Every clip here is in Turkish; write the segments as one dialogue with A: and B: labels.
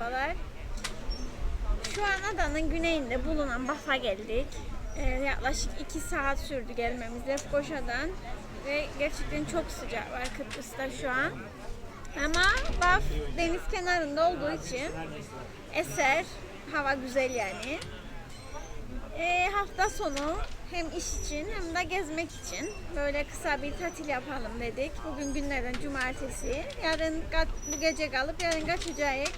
A: merhabalar. Şu an adanın güneyinde bulunan Baf'a geldik. Ee, yaklaşık 2 saat sürdü gelmemiz Lefkoşa'dan. Ve gerçekten çok sıcak var Kıbrıs'ta şu an. Ama Baf deniz kenarında olduğu için eser, hava güzel yani. Ee, hafta sonu hem iş için hem de gezmek için böyle kısa bir tatil yapalım dedik. Bugün günlerden cumartesi. Yarın bu gece kalıp yarın kaçacağız.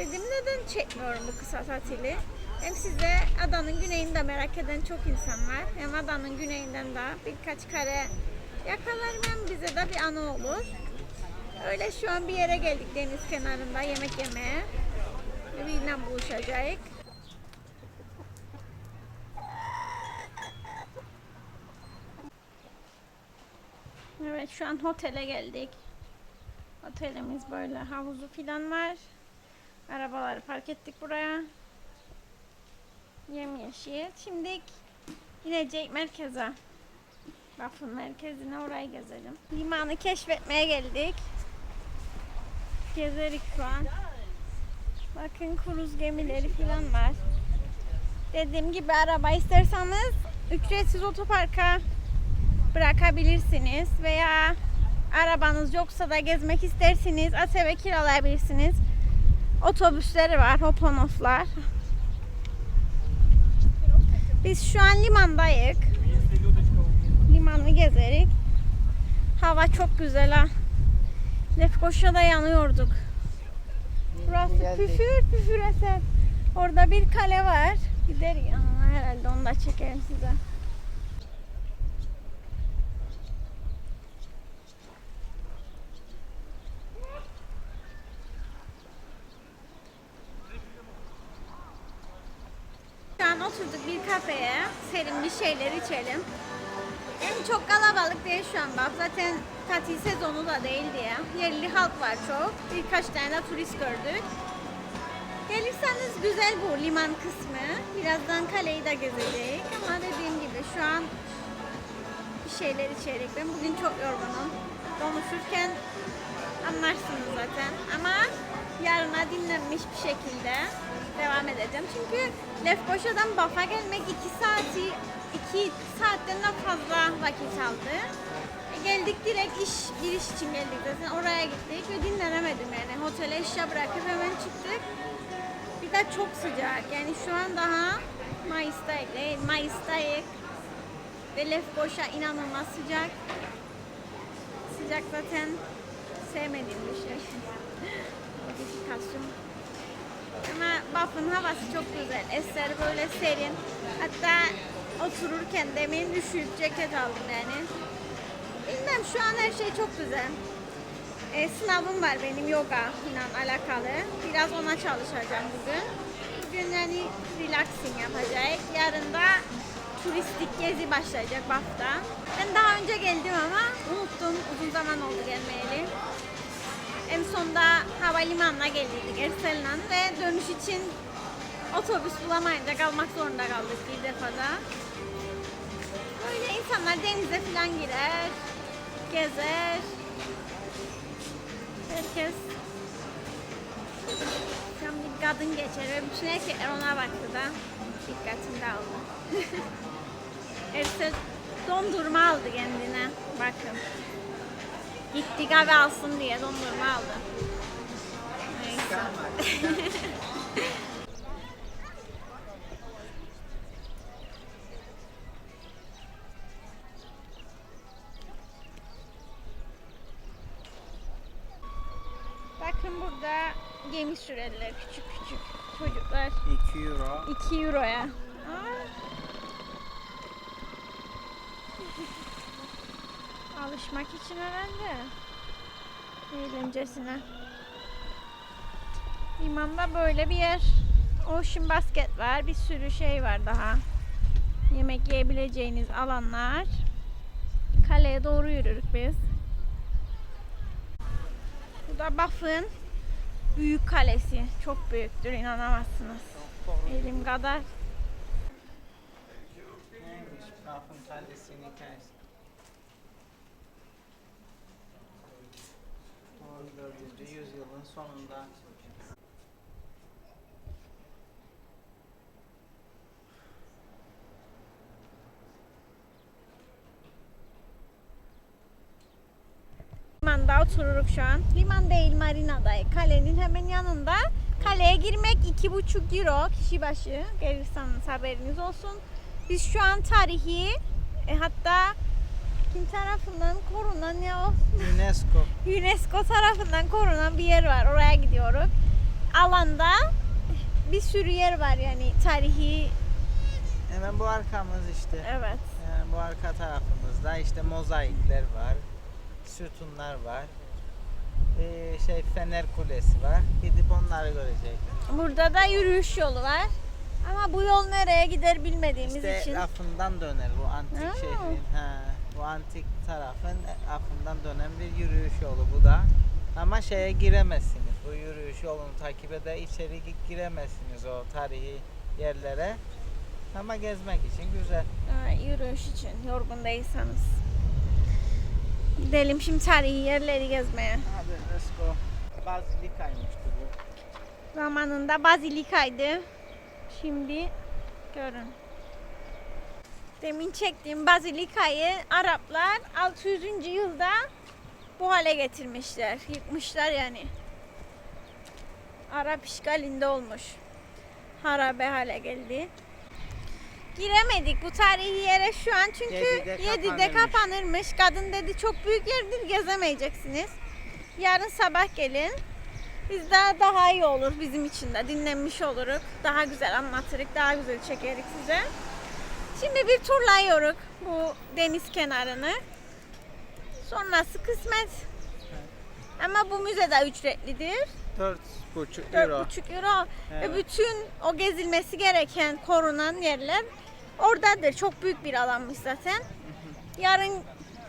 A: Dedim neden çekmiyorum bu kısa tatili? Hem size adanın güneyini de merak eden çok insan var. Hem adanın güneyinden de birkaç kare yakalarım hem bize de bir anı olur. Öyle şu an bir yere geldik deniz kenarında yemek yemeye. Biriyle buluşacağız. Evet şu an otele geldik. Otelimiz böyle havuzu filan var. Arabaları park ettik buraya. Yemyeşil. Şimdi inecek merkeze. Bafın merkezine orayı gezelim. Limanı keşfetmeye geldik. Gezerik şu an. Bakın kruz gemileri filan var. Dediğim gibi araba isterseniz ücretsiz otoparka bırakabilirsiniz veya arabanız yoksa da gezmek isterseniz ATV kiralayabilirsiniz. Otobüsleri var, hoponoflar. Biz şu an limandayız. Limanı gezerik. Hava çok güzel ha. Lefkoşa'da yanıyorduk. Burası püfür püfür eser. Orada bir kale var. Gider yanına herhalde onu da çekerim size. Oturduk bir kafeye. Serin bir şeyler içelim. En çok kalabalık değil şu an bak. Zaten tatil sezonu da değil diye. Yerli halk var çok. Birkaç tane de turist gördük. Gelirseniz güzel bu liman kısmı. Birazdan kaleyi de gezeceğiz. Ama dediğim gibi şu an bir şeyler içerik. Ben bugün çok yorgunum. Konuşurken anlarsınız zaten. Ama yarına dinlenmiş bir şekilde devam edeceğim. Çünkü Lefkoşa'dan Baf'a gelmek 2 saati 2 saatten de fazla vakit aldı. E, geldik direkt iş bir iş için geldik zaten oraya gittik ve dinlenemedim yani. Otele eşya bırakıp hemen çıktık. Bir de çok sıcak. Yani şu an daha Mayıs'tayız. değil, Mayıs'tayız. Ve Lefkoşa inanılmaz sıcak. Sıcak zaten sevmediğim bir şey. Modifikasyon. Ama Baf'ın havası çok güzel. Eser böyle serin. Hatta otururken demin üşüyüp ceket aldım yani. Bilmem şu an her şey çok güzel. E, sınavım var benim yoga ile alakalı. Biraz ona çalışacağım bugün. Bugün yani relaxing yapacağız. Yarın da turistik gezi başlayacak Baf'ta. Ben daha önce geldim ama unuttum. Uzun zaman oldu gelmeyeli. En sonunda havalimanına geldik Ersel'le ve dönüş için otobüs bulamayınca kalmak zorunda kaldık bir defada. Böyle insanlar denize falan girer, gezer. Herkes tam bir kadın geçer ve bütün erkekler ona baktı da dikkatimi aldı. Ersel dondurma aldı kendine. Bakın. Gitti kahve alsın diye dondurma aldı. Neyse. Bakın burada gemi sürerler küçük küçük çocuklar
B: 2 euro.
A: 2 euroya. Aa. Alışmak için herhalde. Eğlencesine. Limanda böyle bir yer. Ocean basket var. Bir sürü şey var daha. Yemek yiyebileceğiniz alanlar. Kaleye doğru yürürük biz. Bu da Baf'ın büyük kalesi. Çok büyüktür inanamazsınız. Elim kadar.
B: Neymiş Baf'ın kalesini kes. Doğru. 14. yüzyılın sonunda
A: Limanda otururuk şu an. Liman değil marinadayız. Kalenin hemen yanında. Kaleye girmek iki buçuk euro kişi başı. Gelirseniz haberiniz olsun. Biz şu an tarihi e, hatta kim tarafından korunan ya o?
B: UNESCO.
A: UNESCO tarafından korunan bir yer var. Oraya gidiyoruz. Alanda bir sürü yer var yani tarihi.
B: Hemen bu arkamız işte.
A: Evet.
B: Yani bu arka tarafımızda işte mozaikler var. Sütunlar var. Ee, şey Fener Kulesi var. Gidip onları görecek.
A: Burada da yürüyüş yolu var. Ama bu yol nereye gider bilmediğimiz
B: İşte
A: için.
B: lafından döner bu antik şehrin. Ha, bu antik tarafın lafından dönen bir yürüyüş yolu bu da. Ama şeye giremezsiniz. Bu yürüyüş yolunu takip eder içeri gi- giremezsiniz o tarihi yerlere. Ama gezmek için güzel.
A: Ha, yürüyüş için yorgun değilseniz. Gidelim şimdi tarihi yerleri gezmeye.
B: Hadi let's go. Bazilikaymıştı bu.
A: Zamanında bazilikaydı. Şimdi görün. Demin çektiğim bazilikayı Araplar 600. yılda bu hale getirmişler. Yıkmışlar yani. Arap işgalinde olmuş. Harabe hale geldi. Giremedik bu tarihi yere şu an çünkü
B: Yedide
A: 7'de
B: kapanırmış.
A: kapanırmış. Kadın dedi çok büyük yerdir gezemeyeceksiniz. Yarın sabah gelin. Biz daha daha iyi olur bizim için de dinlenmiş oluruz. Daha güzel anlatırız, daha güzel çekerik size. Şimdi bir turlayıyoruz bu deniz kenarını. Sonrası kısmet. Ama bu müze de ücretlidir.
B: 4,5 euro.
A: 4,5 euro.
B: Evet.
A: Ve bütün o gezilmesi gereken korunan yerler oradadır. Çok büyük bir alanmış zaten. Yarın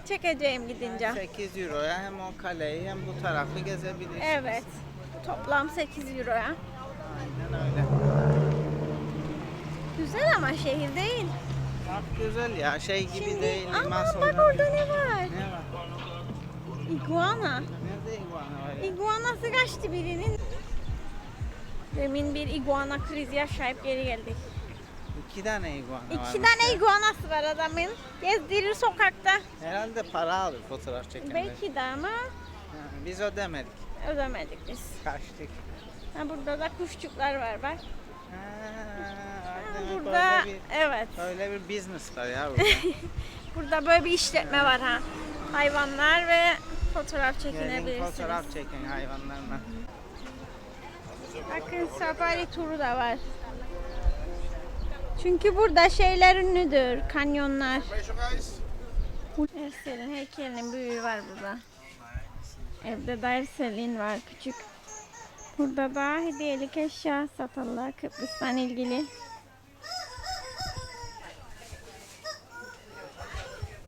A: çekeceğim gidince.
B: 8 euroya hem o kaleyi hem bu tarafı gezebilirsiniz.
A: Evet. Toplam 8 euroya.
B: Aynen öyle.
A: Güzel ama şehir değil.
B: Bak güzel ya şey gibi
A: Şimdi,
B: değil. liman
A: bak orada ne var?
B: Ne var?
A: İguana.
B: Nerede iguana var ya?
A: İguanası kaçtı birinin. Demin bir iguana krizi yaşayıp geri geldik.
B: İki tane iguana
A: İki
B: varmış
A: tane
B: ya.
A: iguanası var adamın. Gezdirir sokakta.
B: Herhalde para alır fotoğraf çekenler.
A: Belki de ama
B: Ha, biz ödemedik.
A: ödemedik biz.
B: Kaçtık.
A: Ha, burada da kuşçuklar var bak.
B: Demek
A: burada
B: Böyle bir,
A: evet.
B: böyle bir business var ya burada.
A: Burada böyle bir işletme var ha. Hayvanlar ve fotoğraf
B: Gelin
A: çekinebilirsiniz.
B: fotoğraf çekin hayvanlarla.
A: Bakın safari turu da var. Çünkü burada şeyler ünlüdür, kanyonlar. Ersel'in heykelinin büyüğü var burada. Evde de Ersel'in var küçük. Burada da hediyelik eşya satırlar Kıbrıs'tan ilgili.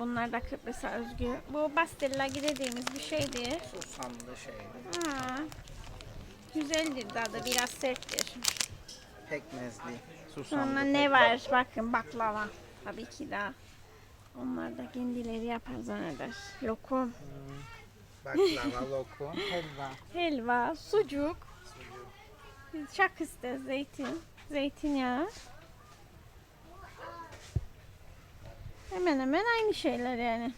A: Bunlar da Kıbrıs'a özgü. Bu Bastellagi dediğimiz bir şeydir.
B: Susamlı şey.
A: Ha. Güzeldir tadı biraz serttir.
B: Pekmezli. Susamlı.
A: Sonra ne var? Bakın baklava. Tabii ki daha. Onlar da kendileri yapar zanneder. Lokum,
B: Baklava, lokum, helva.
A: helva, sucuk. Biz Şakıste, zeytin, zeytinyağı. Hemen hemen aynı şeyler yani.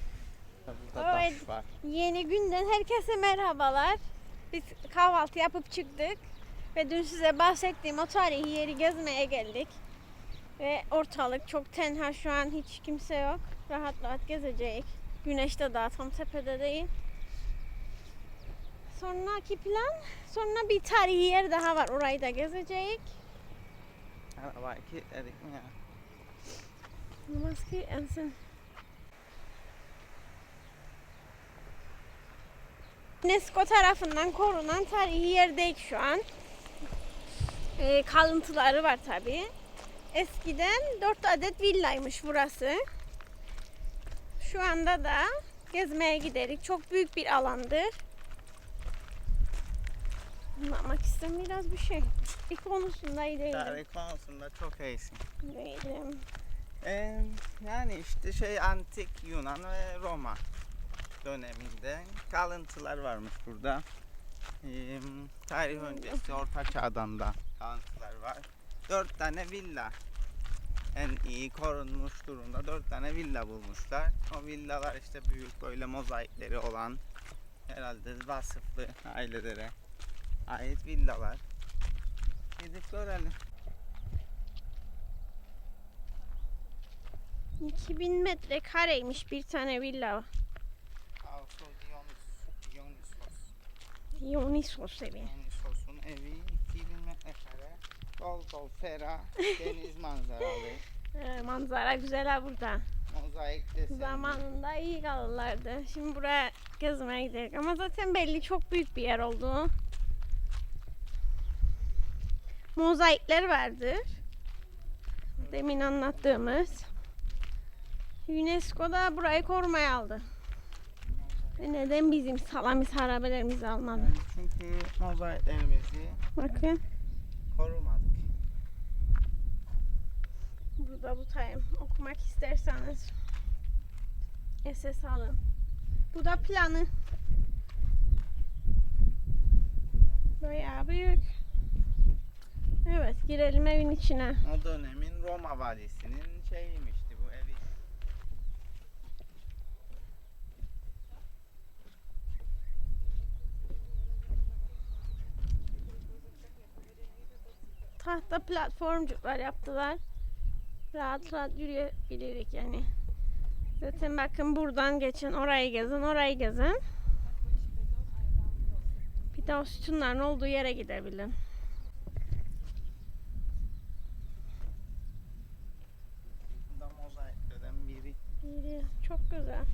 B: Burada
A: Evet.
B: var.
A: Yeni günden herkese merhabalar. Biz kahvaltı yapıp çıktık. Ve dün size bahsettiğim o tarihi yeri gezmeye geldik. Ve ortalık çok tenha şu an hiç kimse yok. Rahat rahat gezeceğiz. Güneş de daha tam tepede değil. Sonraki plan, sonra bir tarihi yer daha var. Orayı da gezeceğiz.
B: Ha, var ki dedik mi ya?
A: Maske ensin. UNESCO tarafından korunan tarihi yerdeyiz şu an. Ee, kalıntıları var tabi. Eskiden 4 adet villaymış burası. Şu anda da gezmeye giderik. Çok büyük bir alandır. Anlatmak istem biraz bir şey. Bir konusunda iyi değilim.
B: Tarih konusunda çok iyisin.
A: Değilim.
B: Yani işte şey antik Yunan ve Roma döneminde kalıntılar varmış burada. Ee, tarih öncesi Orta Çağ'dan da kalıntılar var. Dört tane villa. En iyi korunmuş durumda dört tane villa bulmuşlar. O villalar işte büyük böyle mozaikleri olan herhalde vasıflı ailelere ait villalar. Gidip görelim.
A: 2000 metrekareymiş bir tane villa.
B: Dionys, Dionysos.
A: Dionysos evi.
B: Dionysos'un evi 2000 metrekare. Bol bol ferah, deniz manzaralı,
A: Ee, manzara güzel ha burada.
B: mozaik desenli.
A: Zamanında iyi kalırlardı. Şimdi buraya gezmeye gidelim. Ama zaten belli çok büyük bir yer olduğu. Mozaikler vardır. Demin anlattığımız. UNESCO da burayı korumaya aldı. Ve neden bizim salamis harabelerimizi almadı?
B: Yani çünkü mozaiklerimizi
A: Bakın.
B: korumadık.
A: Burada tutayım. Okumak isterseniz. SS alın. Bu da planı. Bayağı büyük. Evet girelim evin içine.
B: O dönemin Roma valisinin şeyiymişti bu evi.
A: Tahta platformcuklar yaptılar. Rahat rahat yürüyebilirdik yani. Zaten bakın buradan geçin orayı gezin orayı gezin. Bir de o sütunların olduğu yere gidebilin.
B: Biri.
A: Çok güzel.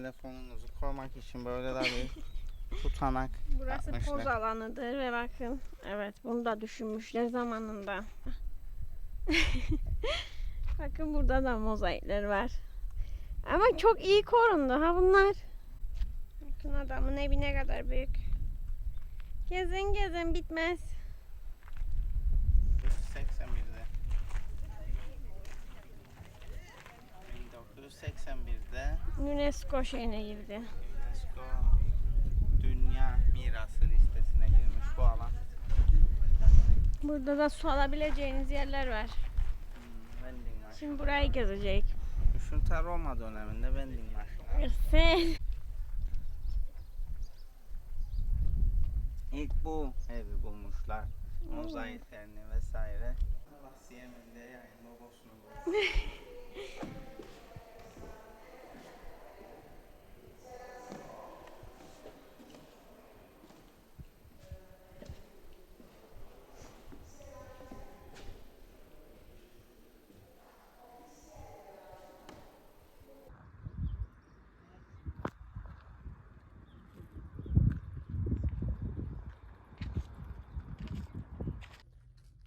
B: Telefonunuzu koymak için böyle de bir tutanak
A: Burası
B: yapmışlar.
A: poz alanıdır ve bakın evet bunu da düşünmüşler zamanında. bakın burada da mozaikler var. Ama çok iyi korundu ha bunlar. Bakın adamın evi ne kadar büyük. Gezin gezin bitmez.
B: 1981'de. 1981'de
A: UNESCO şeyine girdi.
B: UNESCO Dünya Mirası listesine girmiş bu alan.
A: Burada da su alabileceğiniz yerler var.
B: Hmm, vending.
A: Şimdi burayı gezecek.
B: Şu ta Roma döneminde vending.
A: Güzel.
B: İlk bu evi bulmuşlar. Mozaiklerini vesaire. Allah Siyemen'de yani logosunu bulmuş.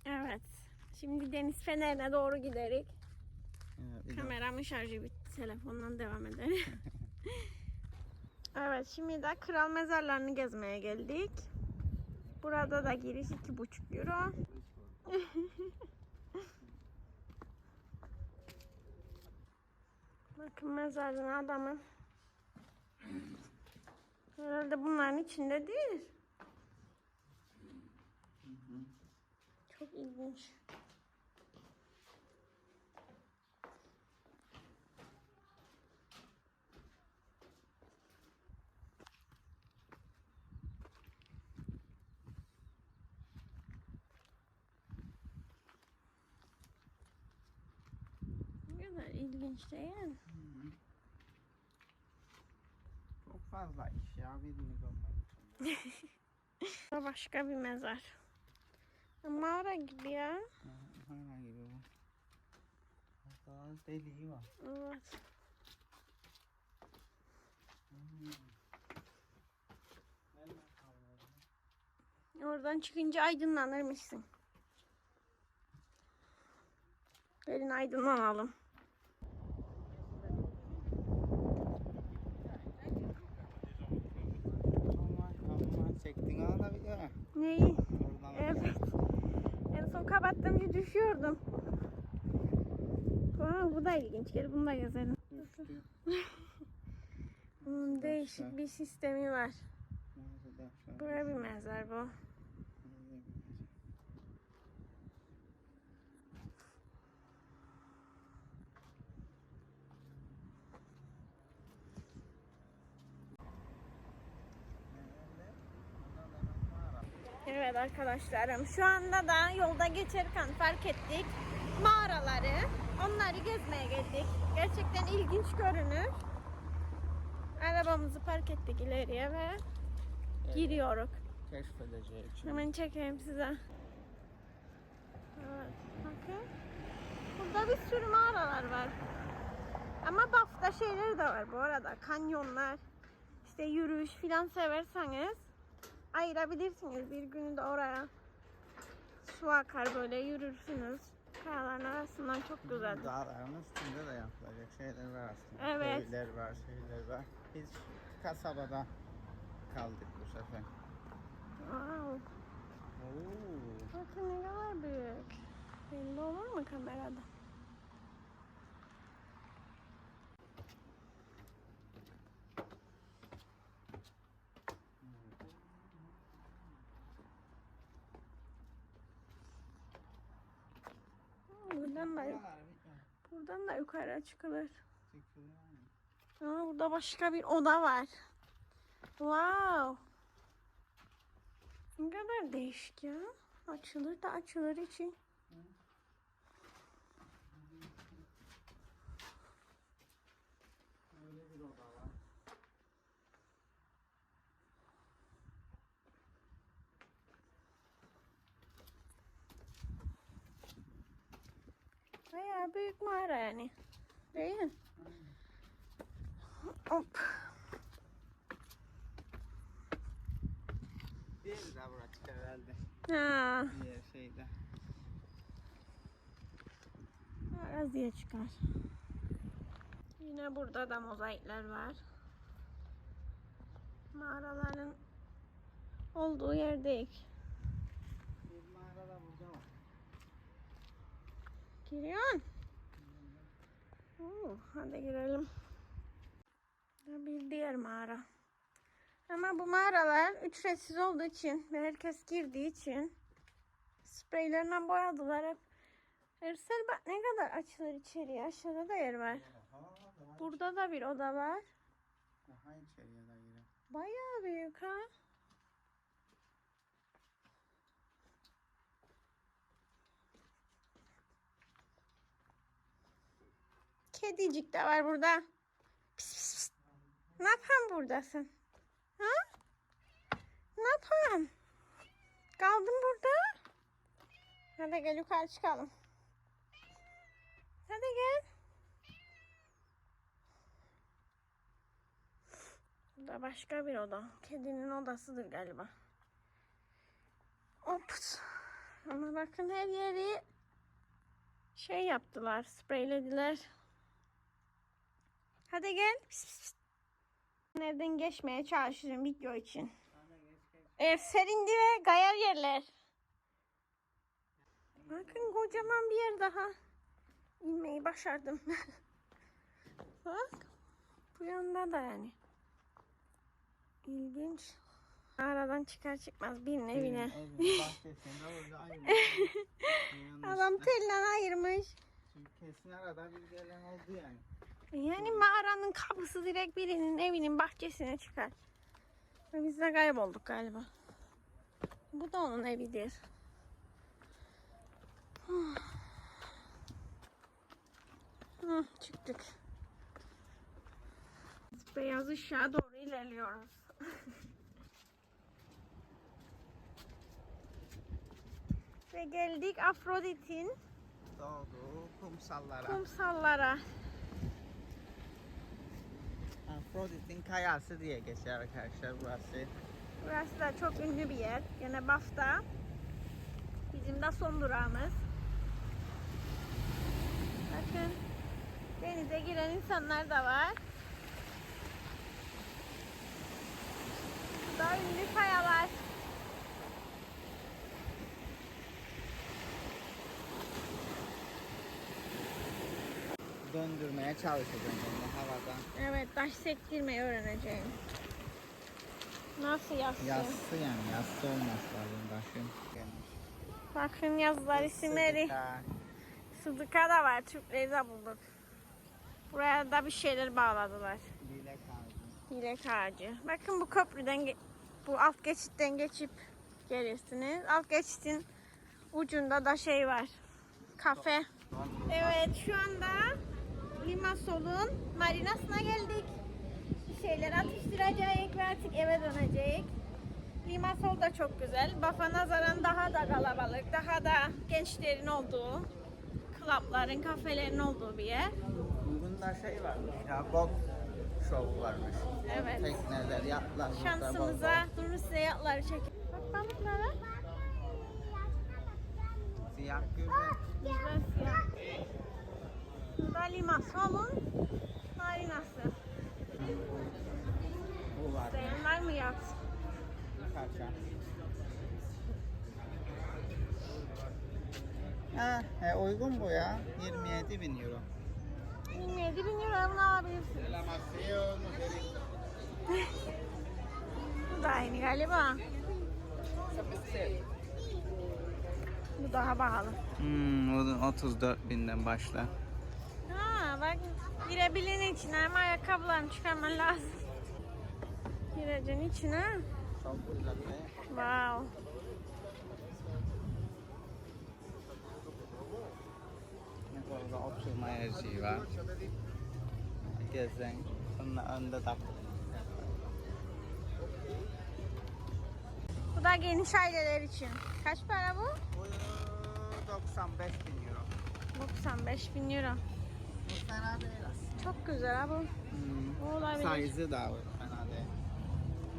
A: Evet. Şimdi deniz fenerine doğru giderik.
B: Evet,
A: Kameramın şarjı bitti. Telefondan devam edelim. evet şimdi de kral mezarlarını gezmeye geldik. Burada da giriş iki buçuk euro. Bakın mezarın adamın. Herhalde bunların içinde değil. Çok ilginç. Ne mi?
B: Çok fazla iş ya birini görmek
A: başka bir mezar. Mağara gibi ya.
B: Hala gibi bu. Daha deliği var.
A: Evet. Oradan çıkınca aydınlanırmışsın. Gelin aydınlanalım. Neyi?
B: Oradan
A: Evet. En son düşüyordum. Aa, bu da ilginç. Gel bunu da gezelim. Bunun değişik bir sistemi var. Buraya bir mezar bu. Evet arkadaşlarım şu anda da yolda geçerken fark ettik mağaraları. Onları gezmeye geldik. Gerçekten ilginç görünür. Arabamızı park ettik ileriye ve giriyoruz.
B: Keşfedeceği için.
A: Hemen çekeyim size. Evet, bakın. Burada bir sürü mağaralar var. Ama Baf'ta şeyler de var bu arada. Kanyonlar, işte yürüyüş filan severseniz ayırabilirsiniz. Bir günü de oraya su akar böyle yürürsünüz. Kayaların arasından çok güzel.
B: Dağların üstünde de yapılacak şeyler var aslında.
A: Evet.
B: Köyler var, şeyler var. Biz kasabada kaldık bu sefer.
A: Wow.
B: Oo.
A: Bakın ne kadar büyük. Belli olur mu kamerada? Buradan da, buradan da yukarı çıkılır. Aa, burada başka bir oda var. Wow. Ne kadar değişik ya. Açılır da açılır için.
B: Öyle bir oda var.
A: Bayağı büyük mağara yani. Değil mi? Hop.
B: Diğeri de burası herhalde.
A: Ha,
B: Diğer şeyde.
A: araziye çıkar. Yine burada da mozaikler var. Mağaraların olduğu yerdeyiz.
B: Bir mağara da burada var.
A: Giriyorsun. Oo, hadi girelim. Bir diğer mağara. Ama bu mağaralar ücretsiz olduğu için ve herkes girdiği için spreylerle boyadılar hep. Ersel bak ne kadar açılır içeriye. Aşağıda da yer var.
B: Aha,
A: Burada da bir oda var.
B: daha içeriye de girelim.
A: Bayağı büyük ha. Kedicik de var burada. Pis pis pis. Ne yapan buradasın? Ha? Ne yapan? Kaldın burada. Hadi gel yukarı çıkalım. Hadi gel. Bu da başka bir oda. Kedinin odasıdır galiba. Ops. Ama bakın her yeri şey yaptılar, spreylediler. Hadi gel. Evden geçmeye çalışırım video için. Ev serindi ve gayar yerler. Bakın kocaman bir yer daha. İnmeyi başardım. Bak. Bu yanda da yani. İlginç. Aradan çıkar çıkmaz birinin evine. Adam telle ayırmış.
B: Kesin arada bir gelen oldu yani.
A: Yani mağaranın kapısı direkt birinin evinin bahçesine çıkar. Ve biz de kaybolduk galiba. Bu da onun evidir. Hı, çıktık. Beyaz ışığa doğru ilerliyoruz. Ve geldik Afrodit'in
B: kumsallara.
A: kumsallara.
B: Afrodit'in kayası diye geçer arkadaşlar burası.
A: Burası da çok ünlü bir yer. Yine Bafta. Bizim de son durağımız. Bakın denize giren insanlar da var. Bu da ünlü kayalar.
B: döndürmeye çalışacağım. Daha
A: Evet taş sektirmeyi öğreneceğim. Nasıl yassı?
B: Yassı yani yassı olması lazım taşın.
A: Bakın yazılar isimleri.
B: Sıdıka.
A: Da var. Türkleri de bulduk. Buraya da bir şeyler bağladılar.
B: Dilek ağacı.
A: Dilek ağacı. Bakın bu köprüden bu alt geçitten geçip gelirsiniz. Alt geçitin ucunda da şey var. Kafe. Evet şu anda Limasol'un marinasına geldik. Bir şeyler atıştıracağız ve artık eve döneceğiz. Limasol da çok güzel. Bafa nazaran daha da kalabalık, daha da gençlerin olduğu, klapların, kafelerin olduğu bir yer.
B: Bunda şey varmış ya bot şovu varmış.
A: Evet.
B: Tekneler, yatlar. burada
A: Şansımıza durun size yatları çekin. Bak balıklara.
B: Siyah güzel.
A: Güzel siyah. Bu da Limasol'un marinası.
B: Bu var.
A: Var mı yat?
B: Parça. Ha, e, uygun bu ya. 27 bin euro.
A: 27 bin euro bunu alabilirsin. Bu da aynı galiba. Bu daha pahalı.
B: Hmm, o da 34 binden başla.
A: Ha bak girebilin içine ama ayakkabılarını çıkarman lazım. Gireceksin içine. Wow.
B: Burada oturma yeri var. Gezen. Sonra önde de
A: Bu da geniş aileler için. Kaç para? Bu
B: 95 bin euro.
A: 95 bin euro.
B: Fena değil aslında.
A: Çok güzel ha bu.
B: Hmm.
A: Bu olabilir.
B: Size'ı da fena değil.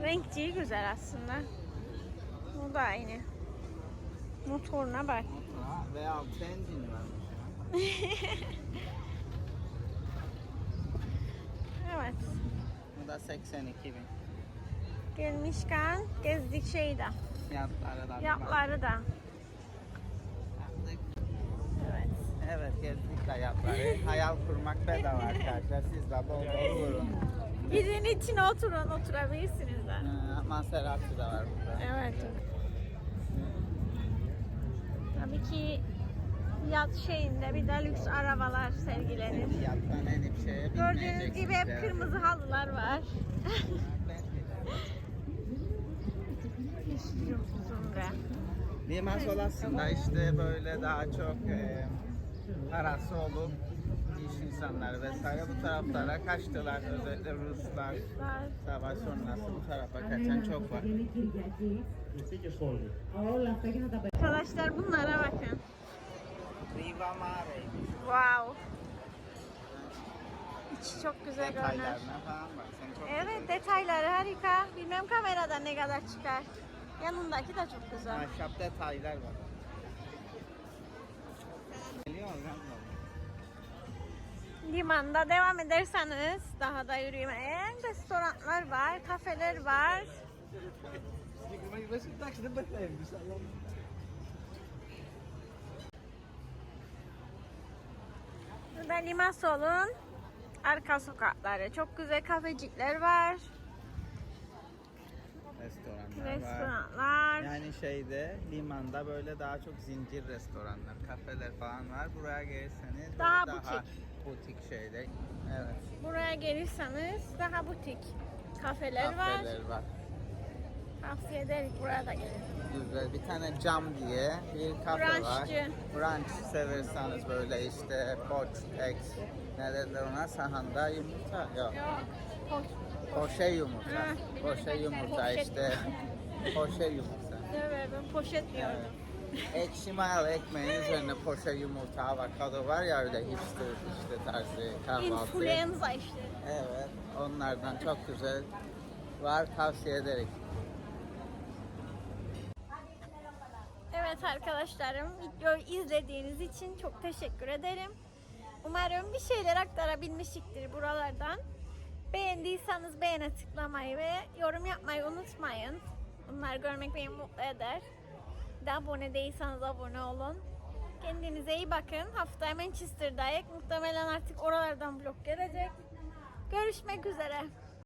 A: Renkçiği güzel aslında. Bu da aynı. Motoruna bak.
B: Ha, ve altı engine varmış ya.
A: Evet.
B: Bu da 82 bin.
A: Gelmişken gezdik şeyi de.
B: Fiyatları da.
A: Yatları da.
B: Yaptık.
A: Evet.
B: Evet gezdik hayatları. Hayal kurmak bedava arkadaşlar. Siz de bol bol vurun.
A: Gidin içine oturun, oturabilirsiniz de.
B: Ha, Maserati de var burada.
A: Evet. Tabii ki yat şeyinde bir de lüks arabalar sergilenir.
B: Fiyattan enip şeye
A: Gördüğünüz gibi hep kırmızı halılar var.
B: Limasol aslında işte böyle daha çok e, parası olup iş insanları vesaire bu taraflara kaçtılar. Özellikle Ruslar savaş sonrası bu tarafa kaçan çok var.
A: Arkadaşlar bunlara bakın.
B: Riva Mare.
A: Wow. İçi çok güzel görünüyor. Evet detayları harika. Bilmem kamerada ne kadar çıkar. Yanındaki de çok güzel.
B: Ahşap detaylar var.
A: Limanda devam ederseniz daha da yürümeye restoranlar var, kafeler var. Burada Limasol'un arka sokakları. Çok güzel kafecikler var,
B: Restoranlar var.
A: restoranlar.
B: Yani şeyde limanda böyle daha çok zincir restoranlar, kafeler falan var. Buraya gelirseniz
A: Daha
B: böyle
A: butik.
B: Butik şeyde. Evet.
A: Buraya gelirseniz daha butik kafeler, var.
B: Kafeler var.
A: Tavsiye ederim buraya da gelin.
B: Güzel. Bir tane cam diye bir kafe var.
A: Brunchçı.
B: Brunch severseniz böyle işte poç, eggs, ne derler ona sahanda yumurta. Yok.
A: Yok. Hoş.
B: Poşe yumurta.
A: Ha,
B: Poşe yumurta
A: Poşet.
B: işte. Poşe yumurta.
A: Evet ben poşet diyordum.
B: Ekşi mayalı ekmeğin üzerine poşe yumurta, avokado var ya öyle hipster işte tarzı kahvaltı.
A: Influenza işte.
B: Evet, onlardan çok güzel var tavsiye ederim.
A: Evet arkadaşlarım videoyu izlediğiniz için çok teşekkür ederim. Umarım bir şeyler aktarabilmişiktir buralardan. Beğendiyseniz beğene tıklamayı ve yorum yapmayı unutmayın. Bunları görmek beni mutlu eder. De abone değilseniz abone olun. Kendinize iyi bakın. Haftaya Manchester'dayız. Muhtemelen artık oralardan vlog gelecek. Görüşmek üzere.